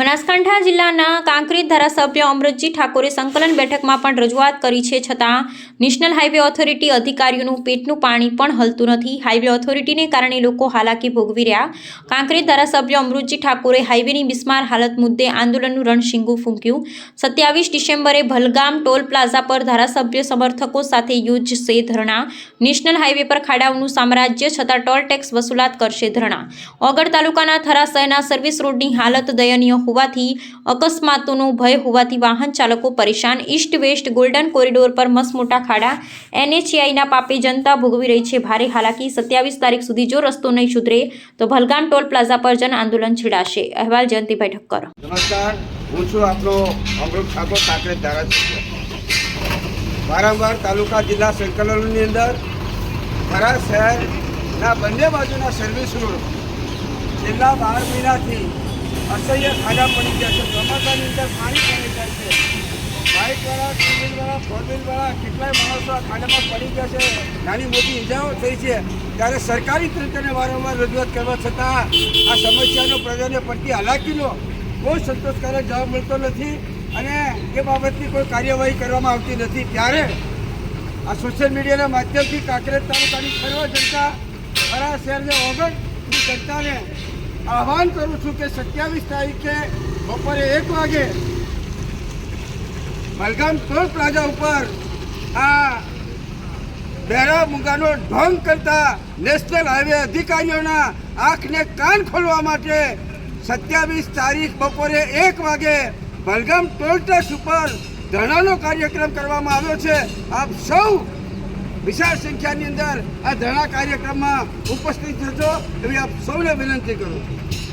બનાસકાંઠા જિલ્લાના કાંકરેજ ધારાસભ્ય અમૃતજી ઠાકોરે સંકલન બેઠકમાં પણ રજૂઆત કરી છે, છતાં નેશનલ હાઈવે ઓથોરિટી અધિકારીઓનું પેટનું પાણી પણ હલતું નથી. હાઈવે ઓથોરિટીને કારણે લોકો હાલાકી ભોગવી રહ્યા. કાંકરેજ ધારાસભ્ય અમૃતજી ઠાકોરે હાઈવેની બિસ્માર હાલત મુદ્દે આંદોલનનું રણશીંગું ફૂંક્યું. સત્યાવીસ ડિસેમ્બરે ભલગામ ટોલ પ્લાઝા પર ધારાસભ્ય સમર્થકો સાથે યોજશે ધરણા. નેશનલ હાઈવે પર ખાડાઓનું સામ્રાજ્ય, છતાં ટોલ ટેક્સ વસૂલાત કરશે ધરણા. ઓગળ તાલુકાના થરા સર્વિસ રોડની હાલત દયનીય હોવાથી અકસ્માતોનો ભય હોવાથી વાહન ચાલકો પરેશાન. ઈસ્ટ વેસ્ટ ગોલ્ડન કોરિડોર પર મસમોટા ખાડા. એનએચઆઈના પાપે જનતા ભોગવી રહી છે ભારે. હાલાકી સત્યાવીસ તારીખ સુધી જો રસ્તો નહીં સુધરે તો ભલગામ ટોલ પ્લાઝા પર જન આંદોલન છેડાશે. અહેવાલ જયંતિભાઈ ઠક્કર. વારંવાર તાલુકા જિલ્લા સંકલનોની અંદર થરા શહેરના બંને બાજુના સર્વિસ રોડ છેલ્લા બાર મહિનાથી અસહ્ય ખાડા પડી ગયા છે. ચોમાસાની અંદર પાણી પડી જાય છે. બાઇકવાળા ટુ વ્હીલવાળા ફોર વ્હીલવાળા કેટલાય માણસો આ ખાડામાં પડી ગયા છે. નાની મોટી ઇજાઓ થઈ છે. ત્યારે સરકારી તંત્રને વારંવાર રજૂઆત કરવા છતાં આ સમસ્યાનો પ્રજાને પડતી હાલાકીનો કોઈ સંતોષકારક જવાબ મળતો નથી અને એ બાબતની કોઈ કાર્યવાહી કરવામાં આવતી નથી. ત્યારે આ સોશિયલ મીડિયાના માધ્યમથી કાંકરેજ તાલુકાની સર્વ જનતા ખરા શહેરને ઓગણ જનતાને આહવાન કરું છું કે સત્યાવીસ તારીખે બપોરે એક વાગે મલગામ ટોલ પ્લાઝા ઉપર આ બેરા મુંગાનો ઢોંગ કરતા નેશનલ હાઈવે અધિકારીઓના આંખને કાન ખોલવા માટે સત્યાવીસ તારીખ બપોરે એક વાગે બલગામ ટોલ ટેક્સ ઉપર ધરણાનો કાર્યક્રમ કરવામાં આવ્યો છે. આપ સૌ વિશાળ સંખ્યાની અંદર આ ધરણા કાર્યક્રમમાં ઉપસ્થિત થશો એવી આપ સૌને વિનંતી કરું છું.